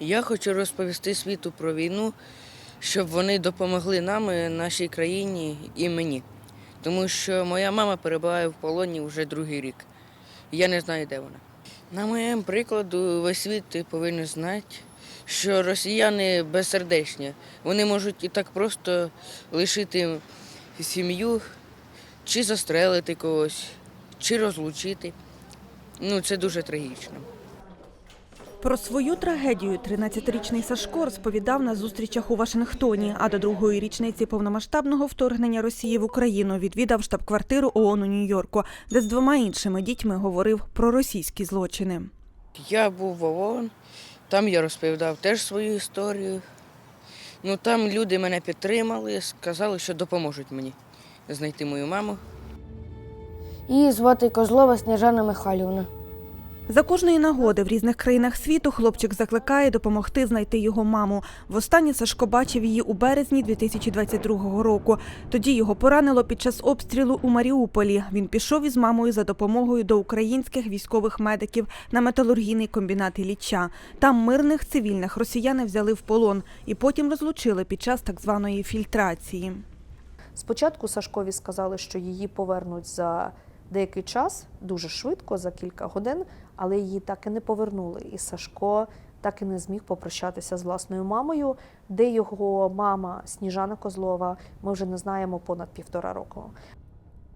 Я хочу розповісти світу про війну, щоб вони допомогли нам, нашій країні і мені. Тому що моя мама перебуває в полоні вже другий рік. Я не знаю, де вона. На моєму прикладу, весь світ повинен знати, що росіяни безсердечні. Вони можуть і так просто лишити сім'ю, чи застрелити когось, чи розлучити. Ну, це дуже трагічно. Про свою трагедію 13-річний Сашко розповідав на зустрічах у Вашингтоні, а до другої річниці повномасштабного вторгнення Росії в Україну відвідав штаб-квартиру ООН у Нью-Йорку, де з двома іншими дітьми говорив про російські злочини. Я був в ООН, там я розповідав теж свою історію. Ну там люди мене підтримали, сказали, що допоможуть мені знайти мою маму. Її звати Козлова Сніжана Михайлівна. За кожної нагоди в різних країнах світу хлопчик закликає допомогти знайти його маму. Востаннє Сашко бачив її у березні 2022 року. Тоді його поранило під час обстрілу у Маріуполі. Він пішов із мамою за допомогою до українських військових медиків на металургійний комбінат Ілліча. Там мирних цивільних росіяни взяли в полон і потім розлучили під час так званої фільтрації. Спочатку Сашкові сказали, що її повернуть за деякий час, дуже швидко, за кілька годин, але її так і не повернули. І Сашко так і не зміг попрощатися з власною мамою, де його мама Сніжана Козлова, ми вже не знаємо понад півтора року.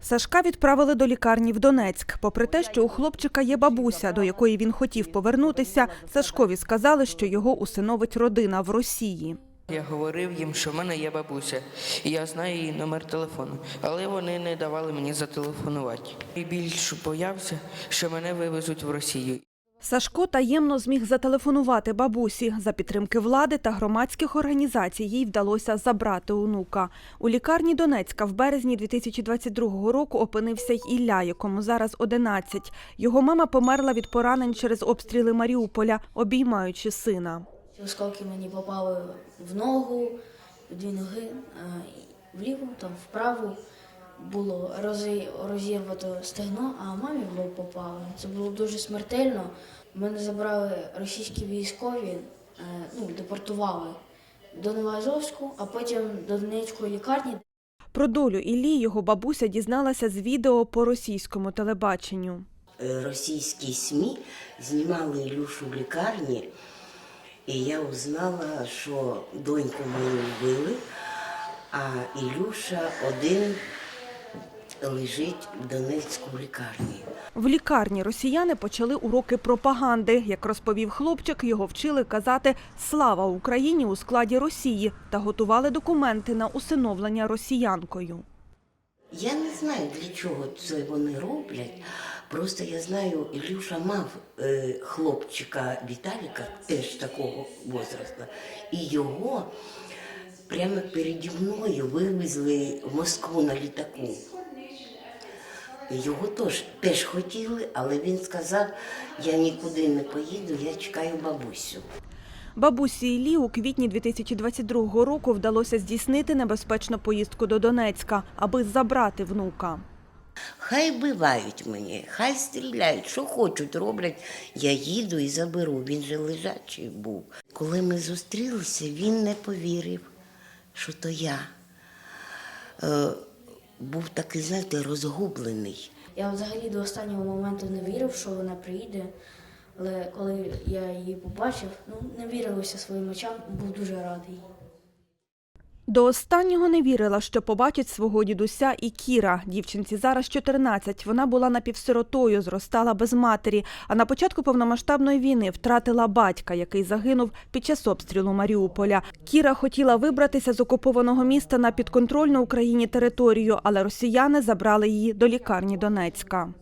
Сашка відправили до лікарні в Донецьк. Попри те, що у хлопчика є бабуся, до якої він хотів повернутися, Сашкові сказали, що його усиновить родина в Росії. Я говорив їм, що в мене є бабуся, і я знаю її номер телефону, але вони не давали мені зателефонувати. І більш боявся, що мене вивезуть в Росію. Сашко таємно зміг зателефонувати бабусі. За підтримки влади та громадських організацій їй вдалося забрати онука. У лікарні Донецька в березні 2022 року опинився й Ілля, якому зараз 11. Його мама померла від поранень через обстріли Маріуполя, обіймаючи сина. Осколки мені попали в ногу, в дві ноги, е, вліву, там вправу. Було розірвато стегно, а мамі в лоб попало. Це було дуже смертельно. Мене забрали російські військові, е, ну, депортували до Новоазовську, а потім до Донецької лікарні. Про долю Іллі його бабуся дізналася з відео по російському телебаченню. Е, російські СМІ знімали Ілюшу в лікарні, і я узнала, що доньку мою вбили, а Ілюша один лежить в Донецьку лікарні. В лікарні росіяни почали уроки пропаганди. Як розповів хлопчик, його вчили казати Слава Україні у складі Росії та готували документи на усиновлення росіянкою. Я не знаю, для чого це вони роблять. Просто я знаю, Ілюша мав е, хлопчика Віталіка, теж такого возрасту, і його прямо переді мною вивезли в Москву на літаку. Його теж, теж хотіли, але він сказав, я нікуди не поїду, я чекаю бабусю. Бабусі Іллі у квітні 2022 року вдалося здійснити небезпечну поїздку до Донецька, аби забрати внука. Хай бивають мені, хай стріляють, що хочуть, роблять. Я їду і заберу. Він же лежачий був. Коли ми зустрілися, він не повірив, що то я. Е, був такий, знаєте, розгублений. Я взагалі до останнього моменту не вірив, що вона приїде. Але коли я її побачив, ну не вірилося своїм очам, був дуже радий. До останнього не вірила, що побачить свого дідуся і Кіра. Дівчинці зараз 14. Вона була напівсиротою, зростала без матері. А на початку повномасштабної війни втратила батька, який загинув під час обстрілу Маріуполя. Кіра хотіла вибратися з окупованого міста на підконтрольну Україні територію, але росіяни забрали її до лікарні Донецька.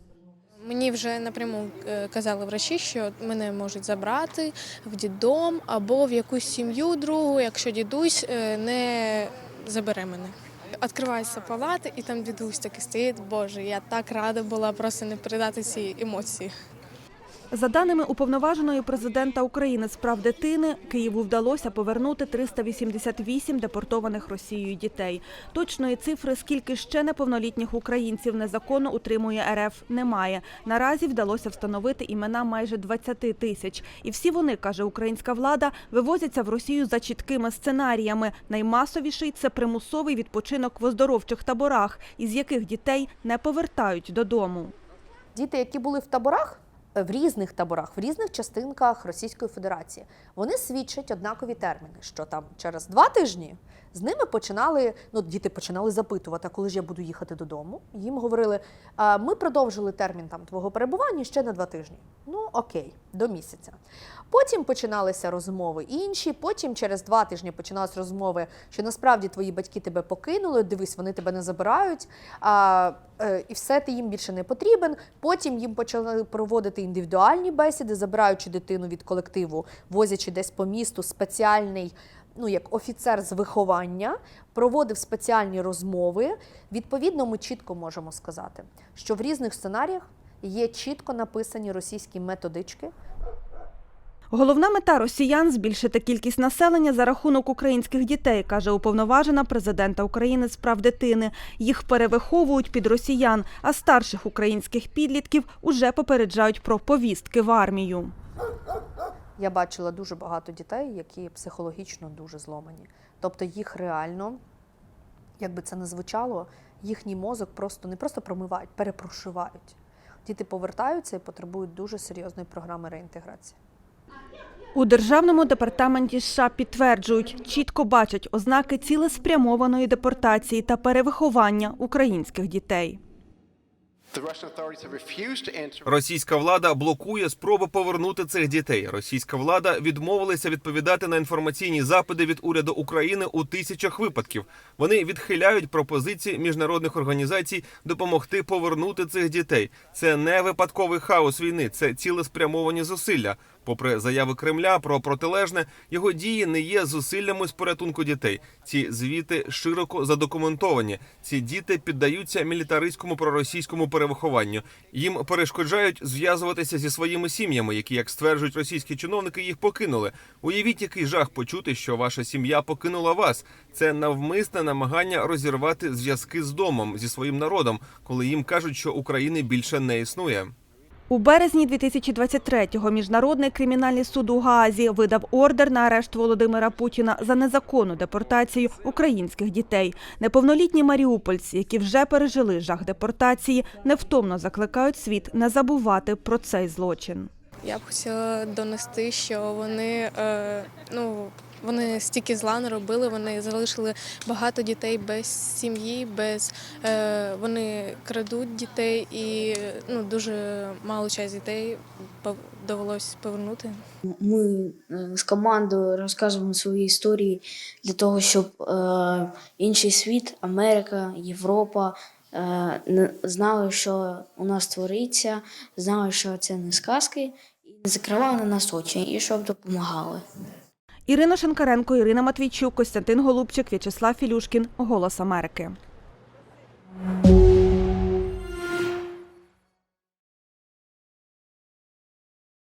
Мені вже напряму е, казали врачі, що мене можуть забрати в дідом або в якусь сім'ю другу, якщо дідусь е, не забере мене. Відкривається палати, і там дідусь таки стоїть. Боже, я так рада була просто не передати ці емоції. За даними уповноваженої президента України з прав дитини, Києву вдалося повернути 388 депортованих Росією дітей. Точної цифри, скільки ще неповнолітніх українців незаконно утримує РФ, немає. Наразі вдалося встановити імена майже 20 тисяч. І всі вони, каже українська влада, вивозяться в Росію за чіткими сценаріями. Наймасовіший це примусовий відпочинок в оздоровчих таборах, із яких дітей не повертають додому. Діти, які були в таборах, в різних таборах, в різних частинках Російської Федерації, вони свідчать однакові терміни, що там через два тижні з ними починали, ну діти починали запитувати, коли ж я буду їхати додому. Їм говорили, ми продовжили термін там твого перебування ще на два тижні. Ну окей, до місяця. Потім починалися розмови інші. Потім через два тижні починалися розмови, що насправді твої батьки тебе покинули. Дивись, вони тебе не забирають, і все ти їм більше не потрібен. Потім їм почали проводити індивідуальні бесіди, забираючи дитину від колективу, возячи десь по місту спеціальний. Ну, як офіцер з виховання проводив спеціальні розмови. Відповідно, ми чітко можемо сказати, що в різних сценаріях є чітко написані російські методички, Головна мета росіян збільшити кількість населення за рахунок українських дітей, каже уповноважена президента України з прав дитини. Їх перевиховують під росіян, а старших українських підлітків уже попереджають про повістки в армію. Я бачила дуже багато дітей, які психологічно дуже зломані. Тобто їх реально, як би це не звучало, їхній мозок просто не просто промивають, перепрошивають. Діти повертаються і потребують дуже серйозної програми реінтеграції. У державному департаменті США підтверджують, чітко бачать ознаки цілеспрямованої депортації та перевиховання українських дітей. Російська влада блокує спроби повернути цих дітей. Російська влада відмовилася відповідати на інформаційні запити від уряду України у тисячах випадків. Вони відхиляють пропозиції міжнародних організацій допомогти повернути цих дітей. Це не випадковий хаос війни, це цілеспрямовані зусилля. Попри заяви Кремля про протилежне, його дії не є зусиллями з порятунку дітей. Ці звіти широко задокументовані. Ці діти піддаються мілітаристському проросійському перевихованню. Їм перешкоджають зв'язуватися зі своїми сім'ями, які, як стверджують російські чиновники, їх покинули. Уявіть, який жах почути, що ваша сім'я покинула вас. Це навмисне намагання розірвати зв'язки з домом зі своїм народом, коли їм кажуть, що України більше не існує. У березні 2023-го Міжнародний кримінальний суд у Гаазі видав ордер на арешт Володимира Путіна за незаконну депортацію українських дітей. Неповнолітні маріупольці, які вже пережили жах депортації, невтомно закликають світ не забувати про цей злочин. Я б хотіла донести, що вони, е, ну, вони стільки зла не робили, вони залишили багато дітей без сім'ї, без е, вони крадуть дітей і ну, дуже мало часть дітей довелось повернути. Ми е, з командою розказуємо свої історії для того, щоб е, інший світ, Америка, Європа е, знали, що у нас твориться, знали, що це не сказки, і не закривали на нас очі, і щоб допомагали. Ірина Шенкаренко, Ірина Матвійчук, Костянтин Голубчик, В'ячеслав Філюшкін. Голос Америки.